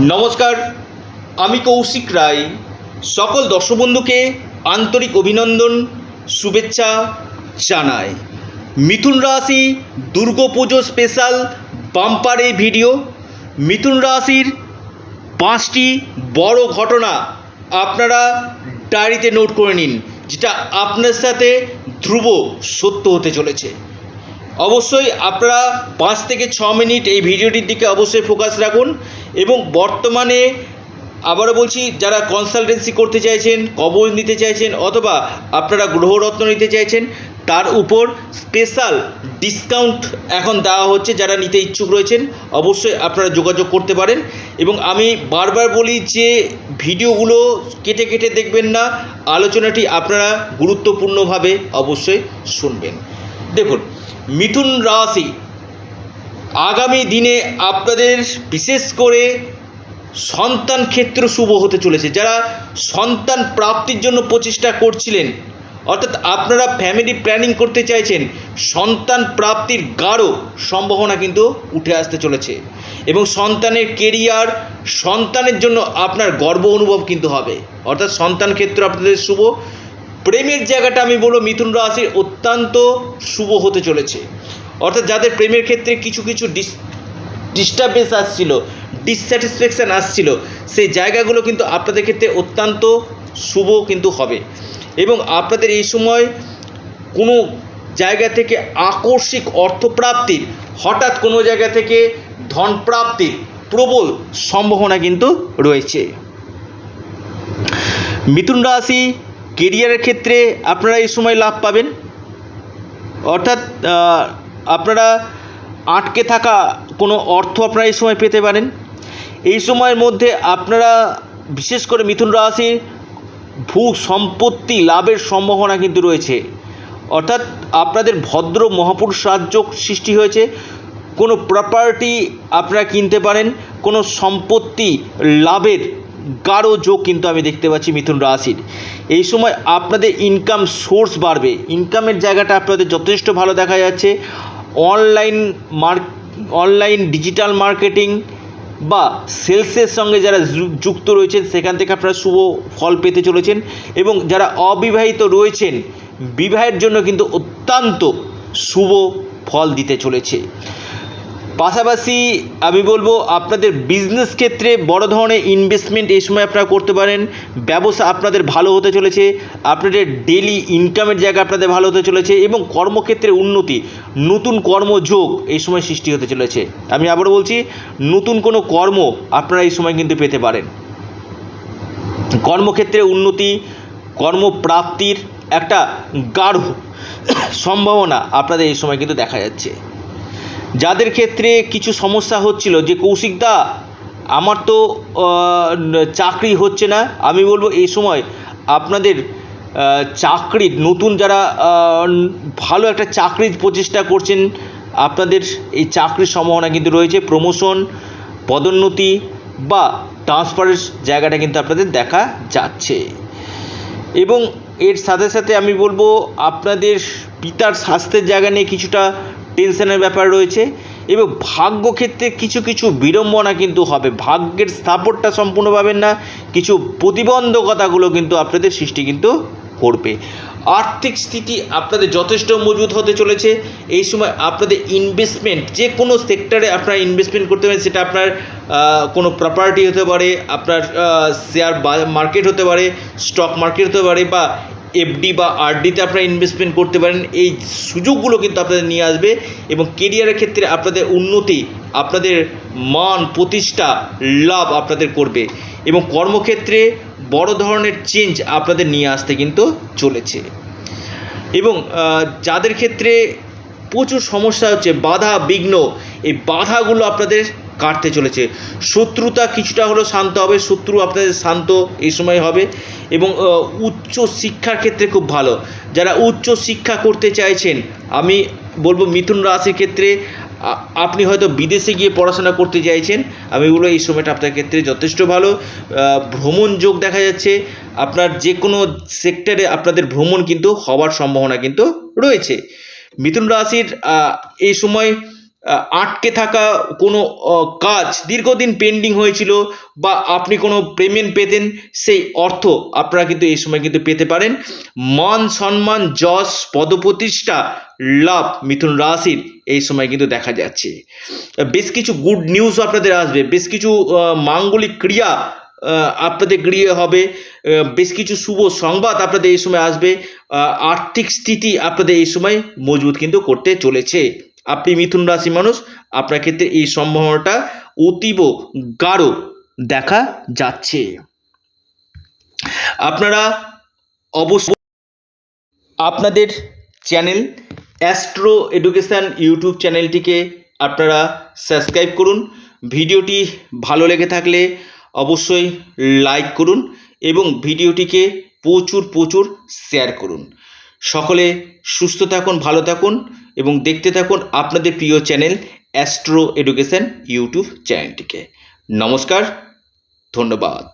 নমস্কার, আমি কৌশিক রায়। সকল দর্শক বন্ধুকে আন্তরিক অভিনন্দন, শুভেচ্ছা জানাই। মিথুন রাশি দুর্গাপুজো স্পেশাল বাম্পার এই ভিডিও মিথুন রাশির পাঁচটি বড় ঘটনা আপনারা ডায়েরিতে নোট করে নিন, যেটা আপনার সাথে ধ্রুব সত্য হতে চলেছে। অবশ্যই আপনারা পাঁচ থেকে ছ মিনিট এই ভিডিওটির দিকে অবশ্যই ফোকাস রাখুন এবং বর্তমানে আবারও বলছি, যারা কনসালটেন্সি করতে চাইছেন কবর নিতে চাইছেন অথবা আপনারা গ্রহরত্ন নিতে চাইছেন, তার উপর স্পেশাল ডিসকাউন্ট এখন দেওয়া হচ্ছে যারা নিতে ইচ্ছুক রয়েছেন, অবশ্যই আপনারা যোগাযোগ করতে পারেন এবং আমি বারবার বলি যে ভিডিওগুলো কেটে কেটে দেখবেন না, আলোচনাটি আপনারা গুরুত্বপূর্ণভাবে অবশ্যই শুনবেন। দেখুন, মিথুন রাশি আগামী দিনে আপনাদের বিশেষ করে সন্তান ক্ষেত্র শুভ হতে চলেছে। যারা সন্তান প্রাপ্তির জন্য প্রচেষ্টা করছিলেন, অর্থাৎ আপনারা ফ্যামিলি প্ল্যানিং করতে চাইছেন, সন্তান প্রাপ্তির গাঢ় সম্ভাবনা কিন্তু উঠে আসতে চলেছে। এবং সন্তানের কেরিয়ার সন্তানের জন্য আপনার গর্ব অনুভব কিন্তু হবে। অর্থাৎ সন্তান ক্ষেত্র আপনাদের শুভ প্রেমের জায়গাটা আমি বলব মিথুন রাশির অত্যন্ত শুভ হতে চলেছে। অর্থাৎ যাদের প্রেমের ক্ষেত্রে কিছু কিছু ডিস ডিস্টারবেন্স আসছিল ডিসস্যাটিসফ্যাকশান আসছিল, সেই জায়গাগুলো কিন্তু আপনাদের ক্ষেত্রে অত্যন্ত শুভ কিন্তু হবে। এবং আপনাদের এই সময় কোনো জায়গা থেকে আকস্মিক অর্থপ্রাপ্তির, হঠাৎ কোনো জায়গা থেকে ধনপ্রাপ্তির প্রবল সম্ভাবনা কিন্তু রয়েছে। মিথুন রাশি কেরিয়ারের ক্ষেত্রে আপনারা এই সময় লাভ পাবেন। অর্থাৎ আপনারা আটকে থাকা কোনো অর্থ আপনারা এই সময় পেতে পারেন। এই সময়ের মধ্যে আপনারা, বিশেষ করে মিথুন রাশি, ভূ সম্পত্তি লাভের সম্ভাবনা কিন্তু রয়েছে। অর্থাৎ, আপনাদের ভদ্র মহাপুরুষ রাজ্য সৃষ্টি হয়েছে। কোনো প্রপার্টি আপনারা কিনতে পারেন, কোনো সম্পত্তি লাভের গাঢ় যোগ কিন্তু আমি দেখতে পাচ্ছি মিথুন রাশির। এই সময় আপনাদের ইনকাম সোর্স বাড়বে। ইনকামের জায়গাটা আপনাদের যথেষ্ট ভালো দেখা যাচ্ছে। Online mark online digital marketing বা সেলসের সঙ্গে যারা যুক্ত রয়েছেন, সেখান থেকে আপনারা শুভ ফল পেতে চলেছেন এবং যারা অবিবাহিত রয়েছেন, বিবাহের জন্য কিন্তু অত্যন্ত শুভ ফল দিতে চলেছে। পাশাপাশি আমি বলব আপনাদের বিজনেস ক্ষেত্রে বড় ধরনের ইনভেস্টমেন্ট এই সময় আপনারা করতে পারেন। ব্যবসা আপনাদের ভালো হতে চলেছে। আপনাদের ডেলি ইনকামের জায়গা আপনাদের ভালো হতে চলেছে এবং কর্মক্ষেত্রে উন্নতি, নতুন কর্মযোগ এই সময় সৃষ্টি হতে চলেছে। আমি আবারও বলছি, নতুন কোনো কর্ম আপনারা এই সময় কিন্তু পেতে পারেন। কর্মক্ষেত্রে উন্নতি, কর্মপ্রাপ্তির একটা গাঢ় সম্ভাবনা আপনাদের এই সময় কিন্তু দেখা যাচ্ছে। যাদের ক্ষেত্রে কিছু সমস্যা হচ্ছিল, যে কৌশিকদা আমার তো চাকরি হচ্ছে না। আমি বলব এই সময় আপনাদের চাকরির, নতুন যারা ভালো একটা চাকরির প্রচেষ্টা করছেন, আপনাদের এই চাকরির সম্ভাবনা কিন্তু রয়েছে। প্রমোশন, পদোন্নতি বা ট্রান্সফারের জায়গাটা কিন্তু আপনাদের দেখা যাচ্ছে। এবং এর সাথে সাথে আমি বলব, আপনাদের পিতার স্বাস্থ্যের জায়গা নিয়ে কিছুটা টেনশনের ব্যাপার রয়েছে এবং ভাগ্য ক্ষেত্রে কিছু কিছু বিড়ম্বনা কিন্তু হবে। ভাগ্যের স্থাপনটা সম্পূর্ণ পাবেন না, কিছু প্রতিবন্ধকতাগুলো কিন্তু আপনাদের সৃষ্টি কিন্তু করবে। আর্থিক স্থিতি আপনাদের যথেষ্ট মজবুত হতে চলেছে। এই সময় আপনাদের ইনভেস্টমেন্ট যে কোনো সেক্টরে আপনারা ইনভেস্টমেন্ট করতে পারেন, সেটা আপনার কোনো প্রপার্টি হতে পারে, আপনার শেয়ার মার্কেট হতে পারে স্টক মার্কেট হতে পারে বা এফডি বা আরডিতে আপনারা ইনভেস্টমেন্ট করতে পারেন। এই সুযোগগুলো কিন্তু আপনাদের নিয়ে আসবে এবং কেরিয়ারের ক্ষেত্রে আপনাদের উন্নতি, আপনাদের মান, প্রতিষ্ঠা, লাভ আপনাদের করবে এবং কর্মক্ষেত্রে বড় ধরনের চেঞ্জ আপনাদের নিয়ে আসতে কিন্তু চলেছে। এবং যাদের ক্ষেত্রে প্রচুর সমস্যা হচ্ছে, বাধা বিঘ্ন, এই বাধাগুলো আপনাদের কাটতে চলেছে। শত্রুতা কিছুটা হলেও শান্ত হবে, শত্রু আপনাদের শান্ত এই সময় হবে এবং উচ্চ শিক্ষার ক্ষেত্রে খুব ভালো। যারা উচ্চ শিক্ষা করতে চাইছেন, আমি বলব মিথুন রাশির ক্ষেত্রে আপনি হয়তো বিদেশে গিয়ে পড়াশোনা করতে চাইছেন, আমি বলব এই সময়টা আপনার ক্ষেত্রে যথেষ্ট ভালো। ভ্রমণ যোগ দেখা যাচ্ছে, আপনার যে কোনো সেক্টরে আপনাদের ভ্রমণ কিন্তু হওয়ার সম্ভাবনা কিন্তু রয়েছে। মিথুন রাশির এই সময় আটকে থাকা কোনো কাজ দীর্ঘদিন পেন্ডিং হয়েছিল বা আপনি কোনো পেমেন্ট পেতেন, সেই অর্থ আপনারা কিন্তু এই সময় কিন্তু পেতে পারেন। মান সম্মান, যশ, পদপ্রতিষ্ঠা, লাভ, মিথুন রাশির এই সময় কিন্তু দেখা যাচ্ছে। বেশ কিছু গুড নিউজ আপনাদের আসবে, বেশ কিছু মাঙ্গলিক ক্রিয়া আপনাদের গৃহে হবে বেশ কিছু শুভ সংবাদ আপনাদের এই সময় আসবে আর্থিক স্থিতি আপনাদের এই সময় মজবুত কিন্তু করতে চলেছে। আপনি মিথুন রাশি মানুষ, আপনার ক্ষেত্রে এই সম্ভাবনাটা অতীব গাঢ় দেখা যাচ্ছে। আপনারা অবশ্য আপনাদের চ্যানেল অ্যাস্ট্রো এডুকেশান ইউটিউব চ্যানেলটিকে আপনারা সাবস্ক্রাইব করুন। ভিডিওটি ভালো লেগে থাকলে অবশ্যই লাইক করুন এবং ভিডিওটিকে প্রচুর প্রচুর শেয়ার করুন। সকলে সুস্থ থাকুন, ভালো থাকুন। এবং দেখতে থাকুন আপনাদের প্রিয় চ্যানেল অ্যাস্ট্রো এডুকেশন ইউটিউব চ্যানেলটিকে। নমস্কার ধন্যবাদ।